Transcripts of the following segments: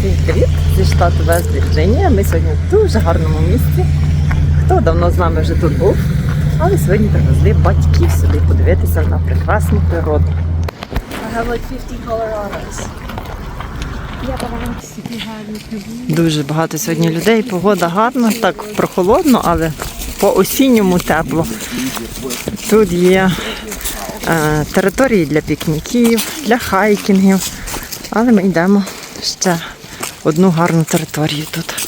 Всім привіт зі штату Вест Вірджинія. Ми сьогодні в дуже гарному місці. Хто давно з нами вже тут був, але сьогодні привезли батьків сюди подивитися на прекрасну природу. I have like 50 Colorados. Дуже багато сьогодні людей. Погода гарна, так прохолодно, але по осінньому тепло. Тут є е, території для пікніків, для хайкінгів. Але ми йдемо ще одну гарну територію тут.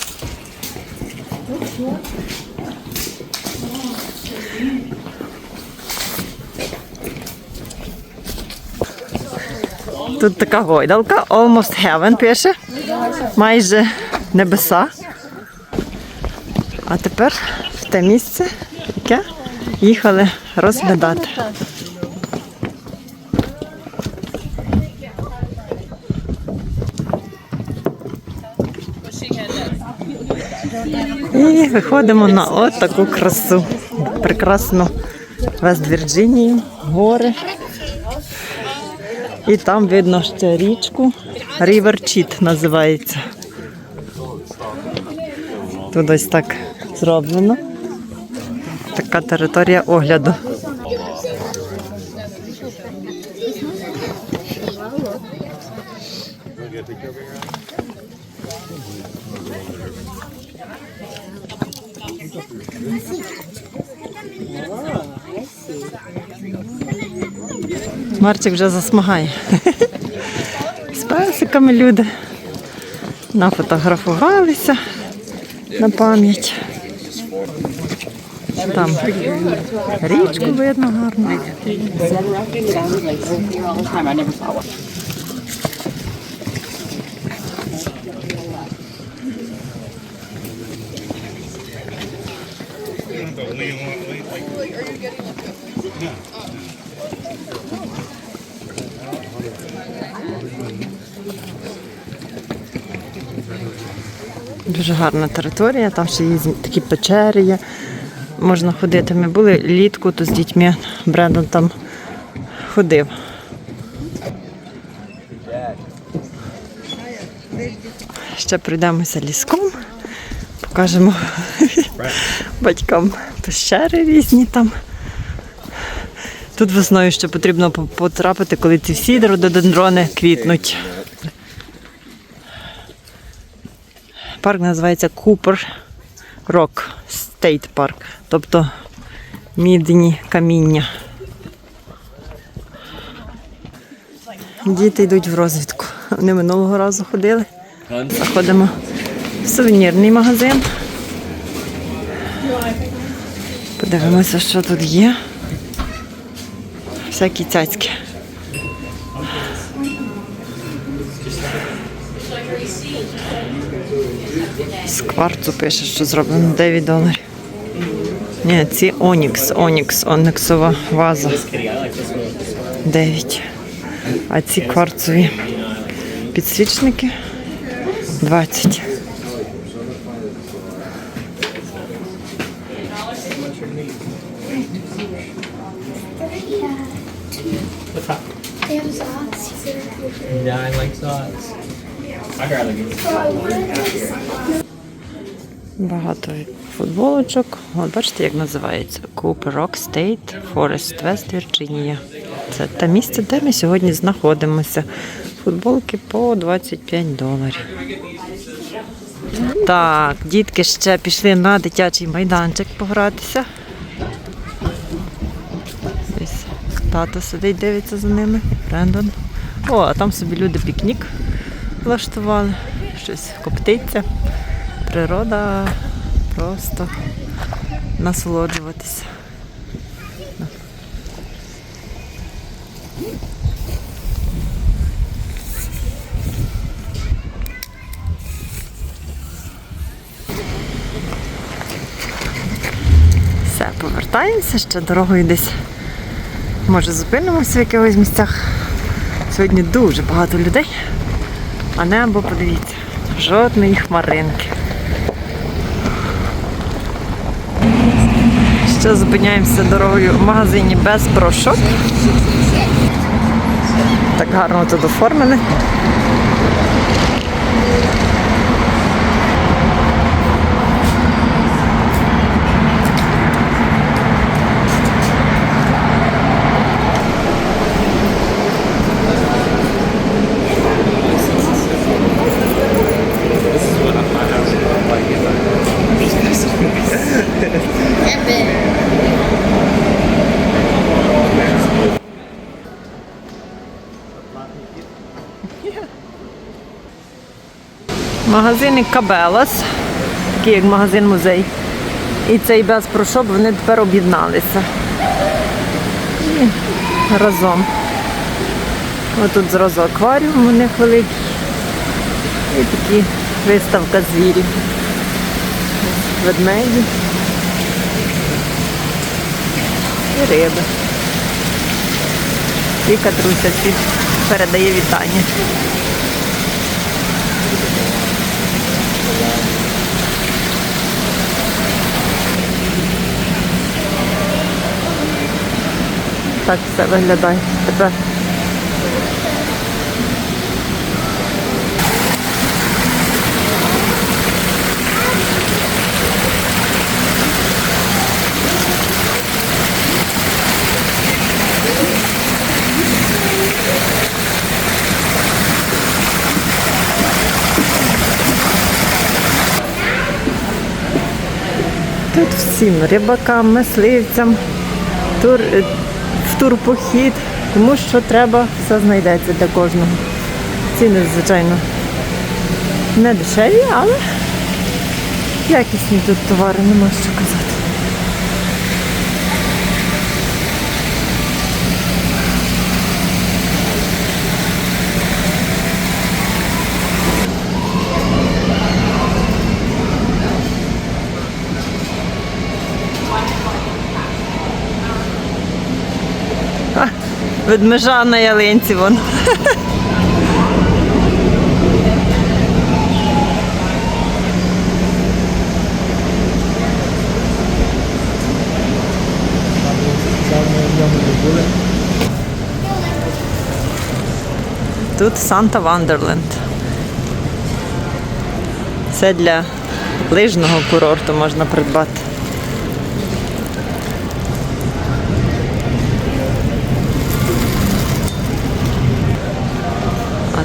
Тут така гойдалка, almost heaven пише. Майже небеса. А тепер в те місце, яке їхали розглядати. І виходимо на от таку красу. Прекрасну Вест-Вірджинію, гори. І там видно ще річку. Cheat називається. Тут ось так зроблено. Така територія огляду. Марчик вже засмагає. З песиками люди нафотографувалися на пам'ять. Там річку видно гарно. Дуже гарна територія, там ще є такі печери є. Можна ходити. Ми були літку, то з дітьми Брендон там ходив. Ще пройдемося ліском, покажемо батькам пещери різні там. Тут весною ще потрібно потрапити, коли ці всі рододендрони квітнуть. Парк називається Купер Рок Стейт Парк, тобто мідні каміння. Діти йдуть в розвідку. Вони минулого разу ходили. Заходимо в сувенірний магазин. Подивимося, що тут є. Всякі цяцьки. З кварцу пише, що зроблено 9 доларів. Ні, ці Онікс, Онікс, Оніксова ваза. 9. А ці кварцові підсвічники 20. Socks. Yeah, I like socks. I'd rather get Багато футболочок. От бачите, як називається? Cooper Rock State Forest West Virginia. Це те місце, де ми сьогодні знаходимося. Футболки по 25 доларів. Так, дітки ще пішли на дитячий майданчик погратися. Ось тато сидить, дивиться за ними. Брендон. О, а там собі люди пікнік влаштували. Щось коптиться. Природа просто насолоджуватися. Все, повертаємося ще дорогою десь. Може зупинимося в якихось місцях. Сьогодні дуже багато людей, а небо, подивіться, жодної хмаринки. Ще зупиняємося дорогою в магазині без прошок. Так гарно тут оформили. Магазини Кабелас, такий як магазин-музей. І цей без прошоб вони тепер об'єдналися. І разом. Ось тут зразу акваріум у них великий. І такі виставка звірів. Ведмеді. І риби. І Катруся передає вітання. Так все виглядає тепер. Тут всім рибакам, мисливцям, тур, турпохід, тому що треба, все знайдеться для кожного. Ціни, звичайно, не дешеві, але якісні тут товари, нема що казати. Ведмежа на ялинці вон. Тут Санта Вандерленд. Це для лижного курорту можна придбати.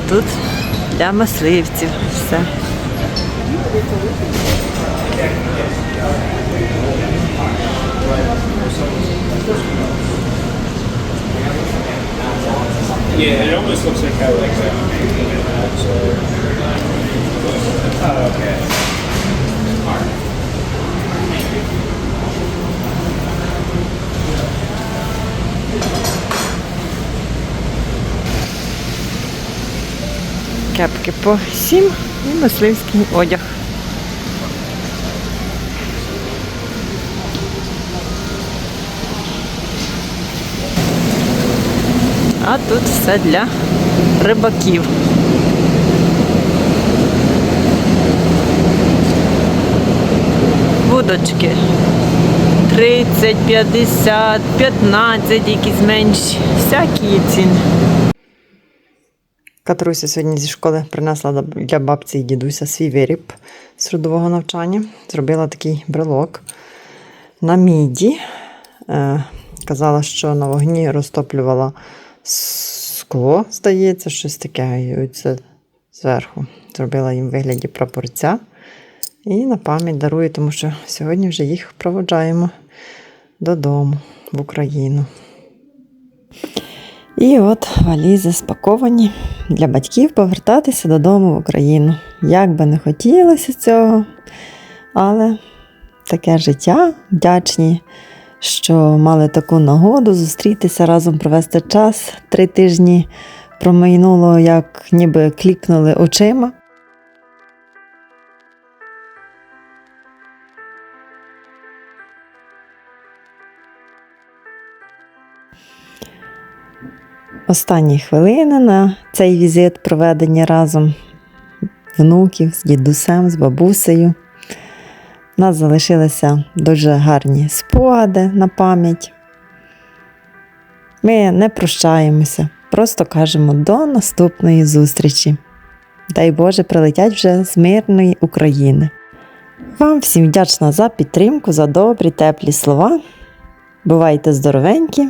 тут для мисливців все. Yeah, it almost looks like how like that. So, oh, okay. Кепки по 7 і мисливський одяг. А тут все для рибаків. Вудочки. 30, 50, 15, якісь менші. Всякі ціни. Катруся сьогодні зі школи принесла для бабці і дідуся свій виріб з трудового навчання. Зробила такий брелок на міді. Е, казала, що на вогні розтоплювала скло, здається, щось таке. І зверху зробила їм в вигляді прапорця. І на пам'ять дарую, тому що сьогодні вже їх проводжаємо додому в Україну. І от валізи спаковані для батьків повертатися додому в Україну. Як би не хотілося цього, але таке життя вдячні, що мали таку нагоду зустрітися разом провести час. Три тижні промайнуло, як ніби кліпнули очима. Останні хвилини на цей візит проведені разом внуків з дідусем, з бабусею. У нас залишилися дуже гарні спогади на пам'ять. Ми не прощаємося, просто кажемо до наступної зустрічі. Дай Боже, прилетять вже з мирної України. Вам всім вдячна за підтримку, за добрі, теплі слова. Бувайте здоровенькі!